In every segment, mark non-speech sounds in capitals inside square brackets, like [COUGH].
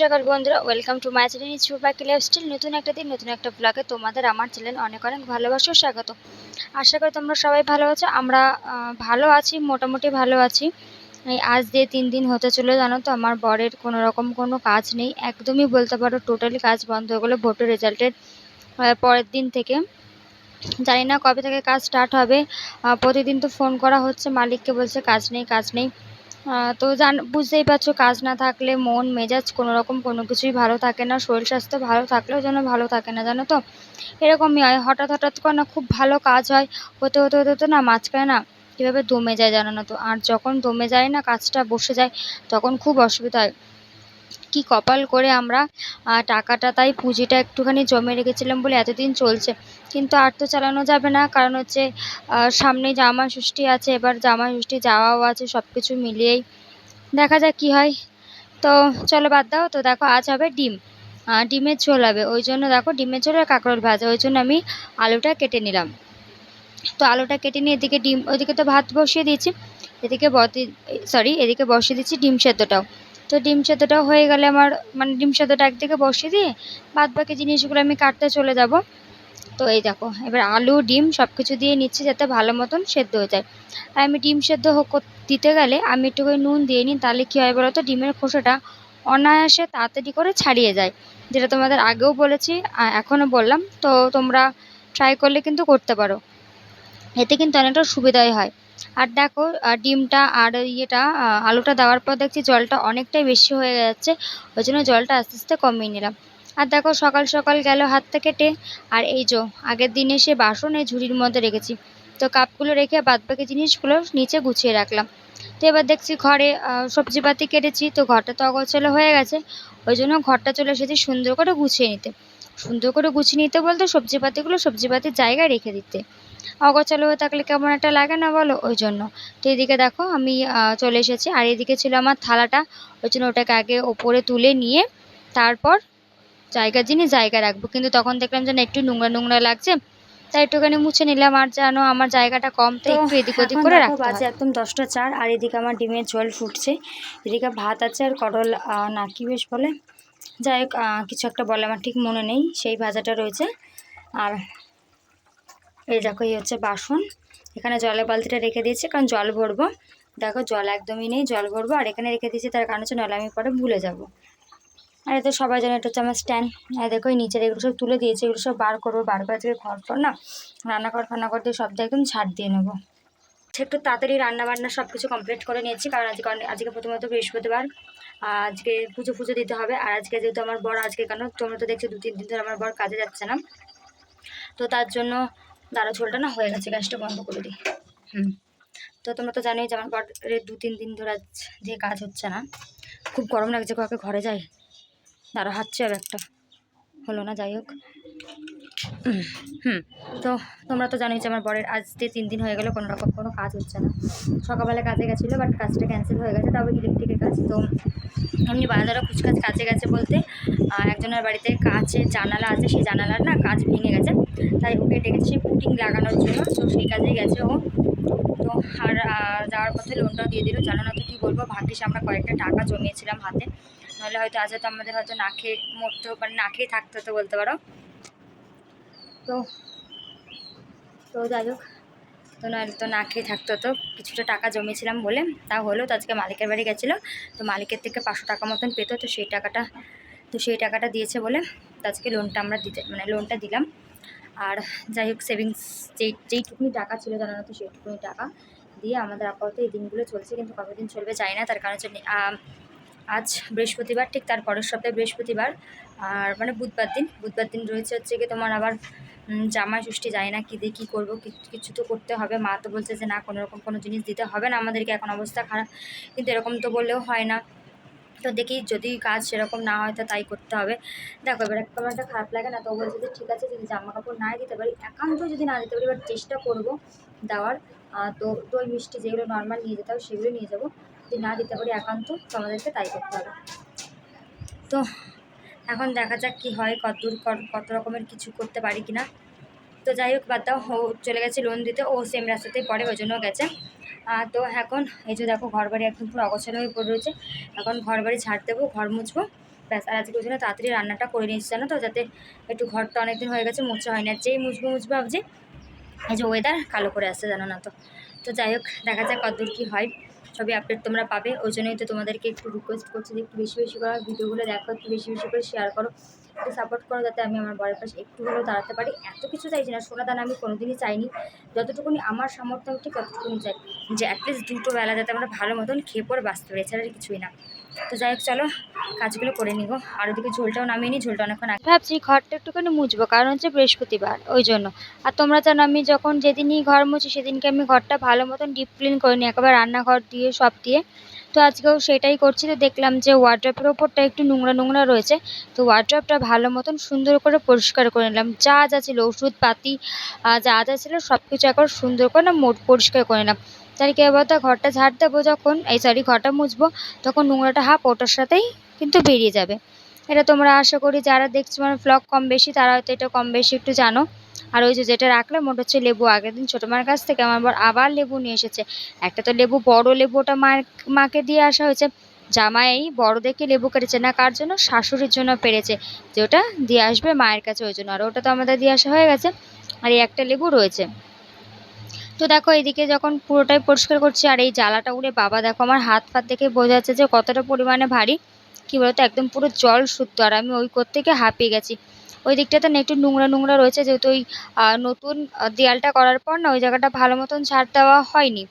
সকাল বন্ধুরা welcome to my channel ইচ্ছু বাকি লাইফস্টাইল নতুন একটা দিন, নতুন একটা ব্লগে তোমাদের, আমার চ্যানেল অনেক অনেক ভালোবাসা স্বাগত। আশা করি তোমরা সবাই ভালো আছো, আমরা ভালো আছি, মোটামুটি ভালো আছি। আজ দিয়ে তিন দিন হতে চলে জানো তো, আমার বরের কোনো রকম কোনো কাজ নেই, একদমই বলতে পারো টোটালি কাজ বন্ধ হয়ে গেলো, ভোটের রেজাল্টের পরের দিন থেকে। জানি না কবে থেকে কাজ স্টার্ট হবে প্রতিদিন তো ফোন করা হচ্ছে, মালিককে বলছে কাজ নেই কাজ নেই। তো জান, বুঝতেই পারছ, কাজ না থাকলে মন, মেজাজ কোনো রকম কোনো কিছুই ভালো থাকে না, শরীর স্বাস্থ্য ভালো থাকলেও যেন ভালো থাকে না, জানো তো? এরকমই হয়, হঠাৎ হঠাৎ করে না খুব ভালো কাজ হয়, হতে হতে হতে হতে না মাঝখানে না কীভাবে দমে যায় জানো না তো? আর যখন দমে যায় না, কাজটা বসে যায়, তখন খুব অসুবিধা হয়। কি কপাল করে আমরা টাকাটা তাই পুঁজিটা একটুখানি জমে রেখেছিলাম বলে এতদিন চলছে। কিন্তু আর তো চালানো যাবে না, কারণ হচ্ছে সামনে জামা ষষ্ঠী আছে, এবার জামা ষষ্ঠী যাওয়াও আছে সব কিছু মিলিয়েই। দেখা যাক কি হয়। তো চলো বাদ দাও, তো দেখো আজ হবে ডিম। ডিমের ঝোল হবে, ওই জন্য দেখো ডিমের ঝোল আর কাঁকরোল ভাজা, ওই জন্য আমি আলুটা কেটে নিলাম। তো আলুটা কেটে নিয়ে এদিকে ডিম, ওইদিকে তো ভাত বসিয়ে দিয়েছি, এদিকে বতি সরি এদিকে বসিয়ে দিচ্ছি ডিম সেদ্ধটাও। তো ডিম সেদ্ধটা হয়ে গেলে আমার মানে ডিম সেদ্ধটা একদিকে বসিয়ে দিয়ে বাদ বাকি জিনিসগুলো আমি কাটতে চলে যাব। তো এই দেখো, এবার আলু, ডিম সব কিছু দিয়ে নিচ্ছি যাতে ভালো মতন সেদ্ধ হয়ে যায়। আর আমি ডিম সেদ্ধ দিতে গেলে আমি একটু করে নুন দিয়ে নিই, তাহলে কী হয় বলো তো ডিমের খোসাটা অনায়াসে তাড়াতাড়ি করে ছাড়িয়ে যায়। যেটা তোমাদের আগেও বলেছি এখনও বললাম, তো তোমরা ট্রাই করলে কিন্তু করতে পারো। এতে কিন্তু অনেকটা সুবিধাই হয়। আর দেখো ডিমটা আর ইয়েটা আলুটা দেওয়ার পর দেখছি জলটা অনেকটাই বেশি হয়ে যাচ্ছে, ওই জন্য জলটা আস্তে আস্তে কমিয়ে নিলাম। আর দেখো, সকাল সকাল গেল হাতটা কেটে আর এই যে, আগের দিনে সে বাসন এই ঝুড়ির মধ্যে রেখেছি। তো কাপগুলো রেখে বাদবাকি জিনিসগুলো নিচে গুছিয়ে রাখলাম। তো এবার দেখছি ঘরে সবজিপাতি কেটেছি, তো ঘরটা তো অগোছালো হয়ে গেছে। ওই জন্য ঘরটা চলে এসেছি সুন্দর করে গুছিয়ে নিতে। সুন্দর করে গুছিয়ে নিতে বলতে সবজিপাতিগুলো সবজিপাতির জায়গায় রেখে দিতে। অগোছালো হয়ে থাকলে কেমন একটা লাগে না বলো? ওই জন্য। তো এদিকে দেখো আমি চলে এসেছি। আর এদিকে ছিল আমার থালাটা। ওই জন্য ওটাকে আগে ওপরে তুলে নিয়ে তারপর জায়গার জিনিস জায়গায় রাখব। কিন্তু তখন দেখলাম যেন একটু নোংরা নোংরা লাগছে। তাই একটুখানি মুছে নিলাম। আর যেন আমার জায়গাটা কম তো একটু এদিক ওদিক করে রাখব বাজে একদম দশটা চার। আর এদিকে আমার ডিমের ঝোল ফুটছে। এদিকে ভাত আছে আর করল না কি বেশ বলে? যাই হোক কিছু একটা বলে আমার ঠিক মনে নেই। সেই ভাজাটা রয়েছে। আর এই দেখো, এই হচ্ছে বাসন। এখানে জলের বালতিটা রেখে দিয়েছি, কারণ জল ভরবো। দেখো, জল একদমই নেই, জল ভরবো। আর এখানে রেখে দিয়েছি, তার কারণ হচ্ছে নাহলে আমি পরে ভুলে যাব। আর এতে সবাই জানে, এটা হচ্ছে আমার স্ট্যান্ড আর দেখো, এই নিচের এগুলো সব তুলে দিয়েছি, এগুলো সব বার করব, বার করে থেকে ঘর ফর না রান্না কর ফান্না করতে সব একদম ছাড় দিয়ে নেব। একটু তাড়াতাড়ি রান্না বান্না সব কিছু কমপ্লিট করে নিয়েছি, কারণ আজকে আজকে প্রথমত বৃহস্পতিবার, আজকে পুজো ফুজো দিতে হবে। আর আজকে যেহেতু আমার বর আজকে কেন, তোমরা তো দেখছ দু তিন দিন ধরে আমার বর কাজে যাচ্ছে না। তো তার জন্য দাঁড়া, ঝোলটা না হয়ে গেছে, গ্যাসটা বন্ধ করে দিই। হুম। তো তোমরা তো জানোই যে আমার ঘরে দু তিন দিন ধরে যে কাজ হচ্ছে না, খুব গরম লাগছে, কাউকে ঘরে যাই? দাঁড়া হাঁটছে আর একটা। হলো না, যাই হোক। হুম, তো তোমরা তো জানোই যে আমার বরের আজ দিয়ে তিন দিন হয়ে গেলো কোনো রকম কোনো কাজ হচ্ছে না। সকালবেলা কাজে গেছিল বাট কাজটা ক্যান্সেল হয়ে গেছে তবে ইলেকট্রিকের কাজ। তো এমনি বাজারে কুচকাজ কাজে গেছে বলতে একজনের বাড়িতে কাচের জানালা আছে সেই জানালার না কাজ ভেঙে গেছে। তাই ওকে ডেকেছি পুটিং লাগানোর জন্য তো সেই কাজেই গেছে ও। তো আর যাওয়ার পথে লোনটাও দিয়ে দিল। জানো না তো কী বলব ভাগ্যিস আমরা কয়েকটা টাকা জমিয়েছিলাম হাতে। নাহলে হয়তো আজ হয়তো আমাদের হয়তো না খেয়ে মরতে মানে না খেয়ে থাকতে হতো বলতে পারো। তো তো যাই হোক, তো নইলে তো না খেয়ে থাকতে হতো কিছুটা টাকা জমিয়েছিলাম বলে, তা হলো তো আজকে মালিকের বাড়ি গেছিল, তো মালিকের থেকে পাঁচশো টাকা মতন পেতো, তো সেই টাকাটা, তো সেই টাকাটা দিয়েছে বলে, তো আজকে লোনটা আমরা দিতে মানে লোনটা দিলাম। আর যাই হোক সেভিংস যেই, যেইটুকুনি টাকা ছিল জানো না তো, সেইটুকুনি টাকা দিয়ে আমাদের আপাতত এই দিনগুলো চলছে, কিন্তু কতদিন চলবে চাই না, তার কারণ হচ্ছে নে- আজ বৃহস্পতিবার, ঠিক তার পরের সপ্তাহে বৃহস্পতিবার, আর মানে বুধবার দিন বুধবার দিন রয়েছে হচ্ছে কি তোমার আবার জামাই ষষ্ঠী যায় না কী দিয়ে কী করব কিছু তো করতে হবে। মা তো বলছে যে, না, কোনো রকম কোনো জিনিস দিতে হবে না আমাদেরকে। এখন অবস্থা খারাপ। কিন্তু এরকম তো বললেও হয় না। তো দেখি যদি কাজ সেরকম না হয় তো তাই করতে হবে। দেখো, এবার একটা একটা খারাপ লাগে না, তো বলছে যে, ঠিক আছে, যদি জামা কাপড় নাই দিতে পারি, একান্ত যদি না দিতে পারি, এবার চেষ্টা করব দেওয়ার। তো দই, মিষ্টি যেগুলো নর্মাল নিয়ে যেতে হবে, সেগুলো নিয়ে যাব। যদি না দিতে পারি একান্ত, তো আমাদেরকে তাই করতে হবে। তো এখন দেখা যাক কি হয়, কত দূর কর- কত রকমের কিছু করতে পারি কিনা তো যাই হোক, বাদ দাও, ও চলে গেছে লোন দিতে, ও সেম রাস্তাতেই পড়ে, ওই জন্য গেছে। তো এখন এই যে দেখো, ঘর বাড়ি একদম পুরো অগোছালো হয়ে পড়ে রয়েছে। এখন ঘর বাড়ি ঝাড় দেবো, ঘর মুছবো। ব্যাস, আর আজকে ওই জন্য তাড়াতাড়ি রান্নাটা করে নিয়েছি, জানো তো, যাতে একটু ঘরটা অনেকদিন হয়ে গেছে, মুছে হয় না যেই মুছবো মুছবো ভাবছি, এই যে ওয়েদার কালো করে আসছে, জানো না তো। তো যাই হোক, দেখা যাক কতদূর কী হয়। সবই আপডেট তোমরা পাবে। ওই জন্যই তো তোমাদেরকে একটু রিকোয়েস্ট করছি যে একটু বেশি বেশি করে ভিডিওগুলো দেখো, একটু বেশি বেশি করে শেয়ার করো, একটু সাপোর্ট করো যাতে আমি আমার বরের পাশে একটু হলেও দাঁড়াতে পারি। এত কিছু চাইছি না, সোনা দানা আমি কোনোদিনই চাইনি। যতটুকুনি আমার সামর্থ্য, আমি ঠিক ততটুকুনি চাই যে অ্যাটলিস্ট দুটো বেলা যাতে আমরা ভালো মতন খেয়ে পরে বাঁচতে পারি, এছাড়া কিছুই না। তো যাই হোক, চলো কাজগুলো করে নিব। আর ওদিকে ঝোলটাও নামিয়ে নিই, ঝোলটা অনেকক্ষণ আগে। ভাবছি ঘরটা একটুখানি মুছবো, কারণ হচ্ছে বৃহস্পতিবার, ওই জন্য। আর তোমরা জানো, আমি যখন যেদিনই ঘর মুছি, সেদিনকে আমি ঘরটা ভালো মতন ডিপ ক্লিন করে নিই, একেবারে রান্নাঘর দিয়ে, সব দিয়ে। তো আজকেও সেটাই করছি, তো দেখলাম যে ওয়ার্ড্রপের ওপরটা একটু নোংরা নোংরা রয়েছে। তো ওয়ার্ড্রপটা ভালো মতন সুন্দর করে পরিষ্কার করে নিলাম। যা যা ছিল, ওষুধপাতি যা যা ছিল সব কিছু একবার সুন্দর করে না মোট পরিষ্কার করে নিলাম। তাহলে কী হবে তো ঘরটা ঝাড় দেবো যখন, এই সরি ঘরটা মুছবো, তখন নোংরাটা হাফ ওটার সাথেই কিন্তু বেরিয়ে যাবে। এটা তোমরা আশা করি যারা দেখছ মানে ব্লগ কম বেশি, তারা হয়তো এটা কম বেশি একটু জানো। আর ওই যে যেটা রাখলাম, ওটা হচ্ছে লেবু। আগের দিন ছোটো মার কাছ থেকে আমার বর আবার লেবু নিয়ে এসেছে। একটা তো লেবু, বড় লেবু ওটা মায়ের মাকে দিয়ে আসা হয়েছে। জামাই বড় দেখে লেবু কেটেছে। না কার জন্য? শাশুড়ির জন্য পেরেছে। যে ওটা দিয়ে আসবে মায়ের কাছে ওই জন্য। আর ওটা তো আমাদের দিয়ে আসা হয়ে গেছে। আর এই একটা লেবু রয়েছে। তো দেখো, এদিকে যখন পুরোটাই পরিষ্কার করছি আর এই জ্বালাটা উড়ে, বাবা দেখো আমার হাত ফাত দেখে বোঝা যাচ্ছে যে কতটা পরিমাণে ভারী। কী বলতো, একদম পুরো জল শুদ্ধ আর আমি ওই গিয়ে হাঁপিয়ে গেছি। ওই দিকটাতে না একটু নোংরা নোংরা রয়েছে, যেহেতু ওই নতুন দেয়ালটা করার পর না ওই জায়গাটা ভালো মতন ঝাড় দেওয়া হয়নি।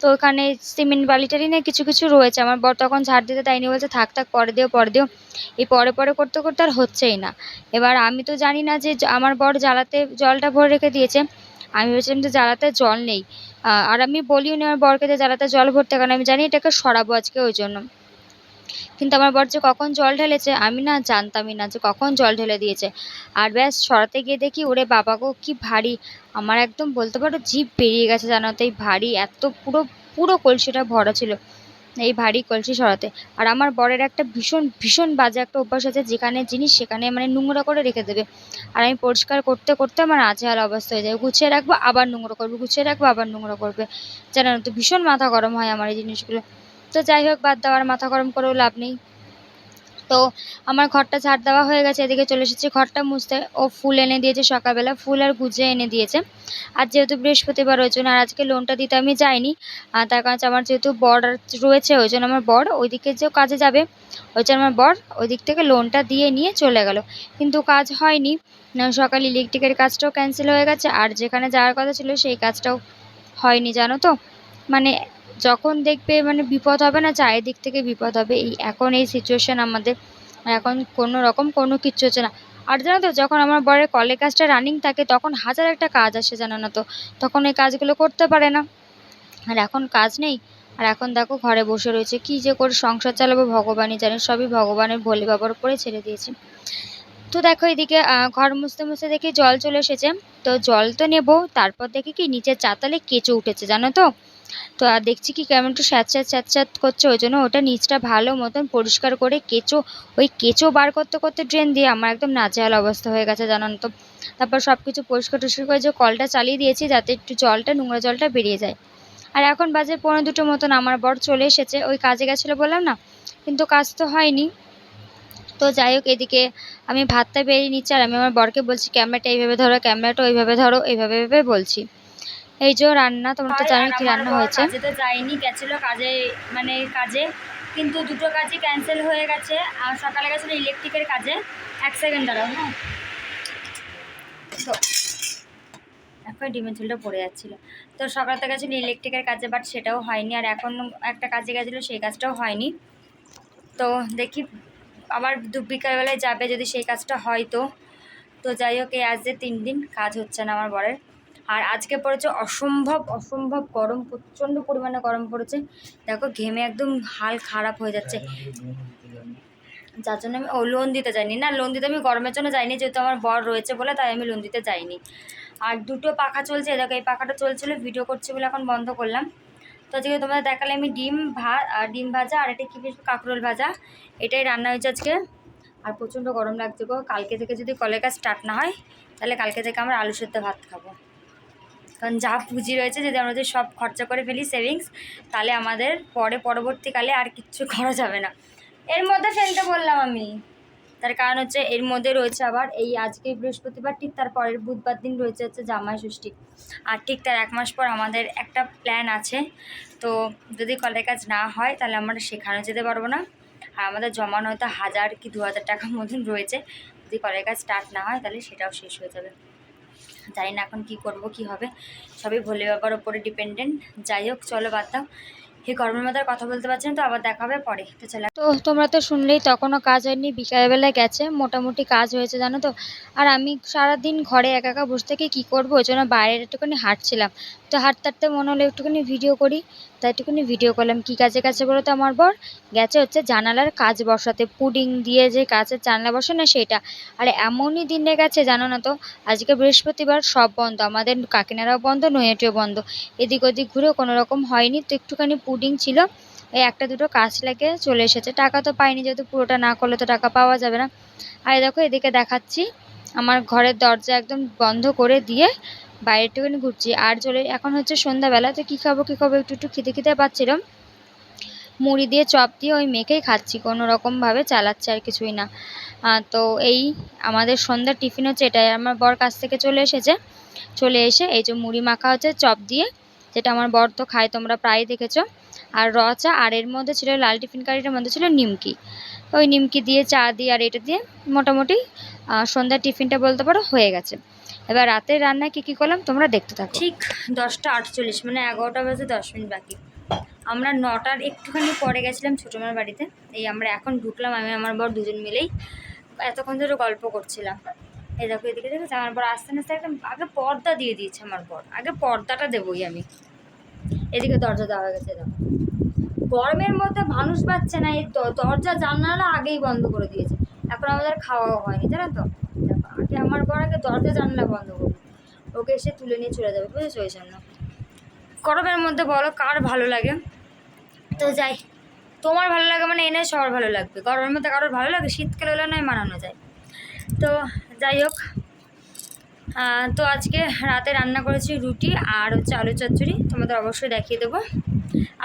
তো ওখানে সিমেন্ট বালিটারই না কিছু কিছু রয়েছে, আমার বর তখন ঝাড় দিতে দেয়নি, বলছে থাক থাক, পরে দিও পরে দিও। এই পরে পরে করতে করতে আর হচ্ছেই না। এবার আমি তো জানি না যে, আমার বর জ্বালাতে জলটা ভরে রেখে দিয়েছে। আমি ভেবেছিলাম যে জ্বালাতে জল নেই। আর আমি বলিও নি আমার বরকে যে জ্বালাতে জল ভরতে, কারণ আমি জানি এটাকে সরাবো আজকে ওই জন্য। কিন্তু আমার বর যে কখন জল ঢেলেছে, আমি না জানতামই না যে কখন জল ঢেলে দিয়েছে। আর ব্যাস, সরাতে গিয়ে দেখি, ওরে বাবা গো, কি ভারী। আমার একদম বলতে পারো, জিভ বেরিয়ে গেছে জানো তো এই ভারী। এত পুরো পুরো কলসিটা ভরা ছিল। এই ভারী কলসি সরাতে। আর আমার বরের একটা ভীষণ ভীষণ বাজে একটা অভ্যাস আছে, যেখানে জিনিস সেখানে মানে নোংরা করে রেখে দেবে। আর আমি পরিষ্কার করতে করতে আমার আজেহাল অবস্থা হয়ে যায়। গুছিয়ে রাখব, আবার নোংরা করবে, গুছিয়ে রাখব, আবার নোংরা করবে। জানো তো, ভীষণ মাথা গরম হয় আমার এই জিনিসগুলো। তো যাই হোক, বাদ দেওয়ার মাথা গরম করেও লাভ নেই। তো আমার ঘরটা ছাড় দেওয়া হয়ে গেছে, এদিকে চলে এসেছি ঘরটা মুছতে। ও ফুল এনে দিয়েছে সকালবেলা, ফুল আর গুজে এনে দিয়েছে। আর যেহেতু বৃহস্পতিবার, ওই জন্য আর আজকে লোনটা দিতে আমি যাইনি। আর তার কারণ আমার যেহেতু বর রয়েছে, ওই জন্য আমার বর ওইদিকে যে কাজে যাবে, ওই জন্য আমার বর ওই দিক থেকে লোনটা দিয়ে নিয়ে চলে গেল। কিন্তু কাজ হয়নি। সকালে ইলেকট্রিকের কাজটাও ক্যান্সেল হয়ে গেছে, আর যেখানে যাওয়ার কথা ছিল সেই কাজটাও হয়নি, জানো তো? মানে যখন দেখবে মানে বিপদ হবে না, চারিদিক থেকে বিপদ হবে। এই এখন এই সিচুয়েশান আমাদের, এখন কোনো রকম কোনো কিচ্ছু হচ্ছে না। আর জানো তো, যখন আমার বরের কলের কাজটা রানিং থাকে, তখন হাজার একটা কাজ আসে জানো না তো। তখন এই কাজগুলো করতে পারে না। আর এখন কাজ নেই। আর এখন দেখো ঘরে বসে রয়েছে। কি যে করে সংসার চালাবো ভগবানই জানে, সবই ভগবানের ভোলে বাবার উপরে ছেড়ে দিয়েছি। তো দেখো এদিকে ঘর মুছতে মুছতে দেখি জল চলে এসেছে। তো জল তো নেব, তারপর দেখি কি, নিচের চাতালে কেঁচো উঠেছে জানো তো। তো আর দেখছি কি কেমন একটু স্যাঁত স্যাঁত স্যাঁত স্যাঁত করছে, ওই জন্য ওটা নিচটা ভালো মতন পরিষ্কার করে কেঁচো, ওই কেঁচো বার করতে করতে ড্রেন দিয়ে আমার একদম নাজেহাল অবস্থা হয়ে গেছে জানান তো। তারপর সব কিছু পরিষ্কার টরিষ্কার করে যে কলটা চালিয়ে দিয়েছি যাতে একটু জলটা, নোংরা জলটা বেরিয়ে যায়। আর এখন বাজে পনেরো দুটো মতন, আমার বর চলে এসেছে, ওই কাজে গেছিল বললাম না, কিন্তু কাজ তো হয়নি। তো যাই হোক, এদিকে আমি ভাতটা বেরিয়ে নিচ্ছি, আর আমি আমার বরকে বলছি, ক্যামেরাটা এইভাবে ধরো, ক্যামেরাটা ওইভাবে ধরো এইভাবে বলছি। এই যে রান্না তোমরা তো জানোই কি রান্না হয়েছে। তো যাইনি গেছিল কাজে মানে কাজে কিন্তু দুটো কাজই ক্যান্সেল হয়ে গেছে আর সকালে গেছিল ইলেকট্রিকের কাজে এক সেকেন্ড দাঁড়াও হ্যাঁ। তো এখন ডিমের ঝোলটা পড়ে যাচ্ছিল। তো সকাল থেকে গেছিল ইলেকট্রিকের কাজে বাট সেটাও হয়নি আর এখন একটা কাজে গেছিল সেই কাজটাও হয়নি। তো দেখি আবার দু বিকালবেলায় যাবে যদি সেই কাজটা হয় তো। তো যাই হোক এই আজ যে তিন দিন কাজ হচ্ছে না আমার বরের। আর আজকে পড়েছে অসম্ভব অসম্ভব গরম, প্রচণ্ড পরিমাণে গরম পড়েছে। দেখো, ঘেমে একদম হাল খারাপ হয়ে যাচ্ছে। যার জন্য আমি, ও লোন দিতে যাইনি। না লোন দিতে আমি গরমের জন্য যাইনি, যেহেতু আমার বর রয়েছে বলে, তাই আমি লোন দিতে যাইনি। আর দুটো পাখা চলছে, দেখো, এই পাখাটা চলছিল ভিডিও করছে বলে এখন বন্ধ করলাম। তো আজকে তোমাদের দেখালে আমি ডিম ভাত আর ডিম ভাজা, আর এটা কী কাঁকরোল ভাজা, এটাই রান্না হয়েছে আজকে। আর প্রচণ্ড গরম লাগছে গো। কালকে থেকে যদি কলের কাজ স্টার্ট না হয়, তাহলে কালকে থেকে আমরা আলু সেদ্ধ ভাত খাব। কারণ যা পুঁজি রয়েছে যদি আমরা যদি সব খরচা করে ফেলি সেভিংস তাহলে আমাদের পরে পরবর্তীকালে আর কিচ্ছু [LAUGHS] করা যাবে না। এর মধ্যে ফেলতে বললাম আমি। তার কারণ হচ্ছে এর মধ্যে রয়েছে আবার এই আজকে বৃহস্পতিবার, ঠিক তার পরের বুধবার দিন রয়েছে হচ্ছে জামাই ষষ্ঠী। আর ঠিক তার এক মাস পর আমাদের একটা প্ল্যান আছে। তো যদি কলের কাজ না হয়, তাহলে আমরা সেখানে যেতে পারব না। আর আমাদের জমানো হয়তো হাজার কি দু হাজার টাকার মতন রয়েছে। যদি কলের কাজ স্টার্ট না হয়, তাহলে সেটাও শেষ হয়ে যাবে। জানি না এখন কি করব, কি হবে। সবই ভোলে বাবার ওপরে ডিপেন্ডেন্ট যাই হোক, চলো বাদ দাও। গরমের মধ্যে কথা বলতে পারছি না, তো আবার দেখা হবে পরে। তো তো তোমরা তো শুনলেই, তখনও কাজ হয়নি বিকালবেলা গেছে, মোটামুটি কাজ হয়েছে, জানো তো। আর আমি সারাদিন ঘরে একা একা বসে থেকে কী করব, ওই জন্য বাইরে একটুখানি হাঁটছিলাম। তো হাঁটতে হাঁটতে মনে হলো একটুখানি ভিডিও করি তাই একটুখানি ভিডিও করলাম। কী কাজে কাছে বলো তো আমার বর? গেছে হচ্ছে জানালার কাজ বসাতে, পুডিং দিয়ে যে কাচের জানলা বসে না সেটা। আর এমনই দিনে গেছে, জানো না তো, আজকে বৃহস্পতিবার সব বন্ধ, আমাদের কাকিনারাও বন্ধ, নৈহাটিও বন্ধ। এদিক ওদিক ঘুরেও কোনো রকম হয়নি, তো একটুখানি পুডিং ছিল, এই একটা দুটো কাজ লাগে চলে এসেছে। টাকা তো পাইনি যেহেতু, পুরোটা না করলে তো টাকা পাওয়া যাবে না। আর দেখো, এদিকে দেখাচ্ছি, আমার ঘরের দরজা একদম বন্ধ করে দিয়ে বাইরে একটুখানি ঘুরছি। আর চলে, এখন হচ্ছে সন্ধ্যাবেলা, তো কী খাব কী খাব, একটু একটু খিদে খিদে পাচ্ছিলাম মুড়ি দিয়ে চপ দিয়ে ওই মেখেই খাচ্ছি, কোনো রকমভাবে চালাচ্ছে আর কিছুই না। তো এই আমাদের সন্ধ্যার টিফিন হচ্ছে এটাই। আমার বর কাছ থেকে চলে এসেছে, চলে এসে এই যে মুড়ি মাখা হচ্ছে, চপ দিয়ে, যেটা আমার বর তো খায়, তোমরা প্রায় দেখেছ। আর র চা, আর এর মধ্যে ছিল লাল টিফিন কারিটার মধ্যে ছিল নিমকি। ওই নিমকি দিয়ে, চা দিয়ে, আর এটা দিয়ে মোটামুটি সন্ধ্যার টিফিনটা বলতে পারো, হয়ে গেছে। এবার রাতের রান্নায় কী কী করলাম, তোমরা দেখতে থাকো। ঠিক দশটা আটচল্লিশ মানে এগারোটা বাজে দশ মিনিট বাকি। আমরা নটার একটুখানি পরে গেছিলাম ছোটোমার বাড়িতে। এই আমরা এখন ঢুকলাম, আমি, আমার বর দুজন মিলেই এতক্ষণ ধরে গল্প করছিলাম। এই দেখো, এদিকে দেখেছ? আমার বর আস্তে আস্তে একদম, আগে পর্দা দিয়ে দিয়েছে আমার বর। আগে পর্দাটা দেবোই আমি। এদিকে দরজা দেওয়া হয়ে গেছে, দেখো। গরমের মধ্যে মানুষ পাচ্ছে না, এই দরজা জানালা আগেই বন্ধ করে দিয়েছে। এখন আমাদের খাওয়াও হয়নি জানো তো? দেখো, আগে আমার বর আগে দরজা, জানলা বন্ধ করবে। ওকে এসে তুলে নিয়ে চলে যাবে, বুঝেছ ওই জন্য। গরমের মধ্যে বলো, কার ভালো লাগে? তো যাই, তোমার ভালো লাগে মানে এনে সবার ভালো লাগবে। গরমের মধ্যে কারোর ভালো লাগে, শীতকালে হলে নয়, মানানো যায়। তো যাই হোক তো আজকে রাতে রান্না করেছি রুটি আর হচ্ছে আলু চচ্চড়ি। তোমাদের অবশ্যই দেখিয়ে দেবো।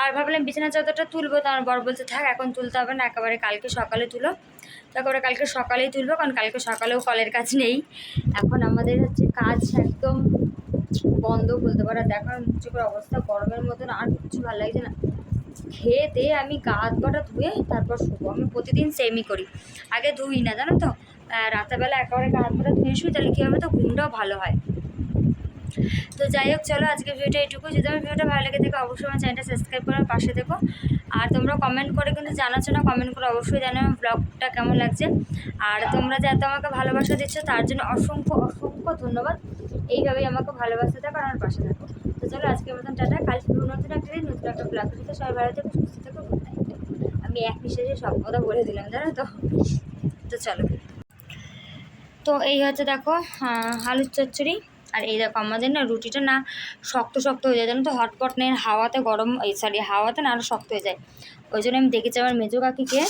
আর ভাবলাম বিছানা চাদরটা তুলবো তো আমার বর বলছে, থাক, এখন তুলতে হবে না, একেবারে কালকে সকালে তুলো। তো কালকে সকালেই তুলবো, কারণ কালকে সকালেও কলের কাজ নেই। এখন আমাদের হচ্ছে কাজ একদম বন্ধ বলতে পারো। দেখো চোখের অবস্থা গরমের মতন, আর কিছু ভালো লাগছে না। খেয়ে আমি গা হাত ধুয়ে তারপর শুবো। আমি প্রতিদিন সেমই করি। আগে ধুই না, জানো তো? রাতেরবেলা একেবারে হাত পাটা ধুয়ে শুই তাহলে কী হবে? তো ঘুমটাও ভালো হয়। তো যাই হোক, চলো আজকে ভিডিওটা এইটুকু যদি আমার ভিডিওটা ভালো লেগে থাকে, অবশ্যই আমার চ্যানেলটা সাবস্ক্রাইব করে পাশে দেখো আর তোমরা কমেন্ট করে কিন্তু জানাচ্ছ না কমেন্ট করে অবশ্যই জানো আমার ব্লগটা কেমন লাগছে। আর তোমরা যে এত আমাকে ভালোবাসা দিচ্ছ, তার জন্য অসংখ্য অসংখ্য ধন্যবাদ। এইভাবেই আমাকে ভালোবাসতে থাকো আর আমার পাশে থাকো। তো চলো আজকের মতন টাটা। কাল নতুন একটা দিন, নতুন একটা ব্লগ দিতে সবাই ভালো থেকো, সুস্থ থেকো আমি এক নিঃশ্বাসে সব কথা বলে দিলাম, জানো তো? তো চলো। তো এই হচ্ছে দেখো আলুর চচ্চড়ি। আর এই দেখো আমাদের না রুটিটা না শক্ত শক্ত হয়ে যায়, জানো তো? হটপট নেই হাওয়াতে গরম, এই সরি হাওয়াতে না আরও শক্ত হয়ে যায়। ওই জন্য আমি দেখেছি আমার মেজো কাকিকে,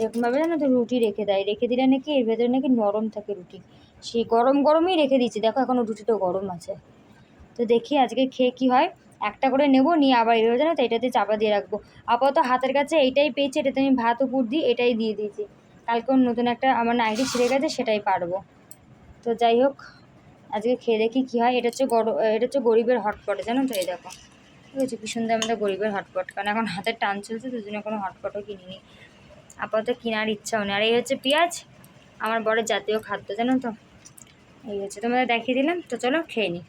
এরকমভাবে জানো তো রুটি রেখে দেয়। রেখে দিলে নাকি এর ভেতরে নাকি নরম থাকে রুটি। সেই গরম গরমই রেখে দিয়েছি। দেখো এখনও রুটিটা গরম আছে। তো দেখি আজকে খেয়ে কি হয়। একটা করে নেব, নিয়ে আবার এর জানো তো এটাতে চাপা দিয়ে রাখব। আপাতত হাতের কাছে এইটাই পেয়েছি, এটাতে আমি ভাত, উপর দিই এটাই দিয়ে দিয়েছি। কালকে নতুন একটা আমার নাইটি ছিঁড়ে গেছে, সেটাই পারব। তো যাই হোক, আজকে খেয়ে দেখি কী হয়। এটা হচ্ছে গর, এটা হচ্ছে গরিবের হটপট, জানো তো এই দেখো। ঠিক আছে, কি সুন্দর আমাদের গরিবের হটপট। কারণ এখন হাতের টান চলছে, তো জন্য কোনো হটপটও কিনিনি। আপাতত কেনার ইচ্ছাও নেই। আর এই হচ্ছে পেঁয়াজ, আমার বড় জাতীয় খাদ্য, জানো তো। এই হচ্ছে, তোমাদের দেখিয়ে দিলাম। তো চলো, খেয়ে নিই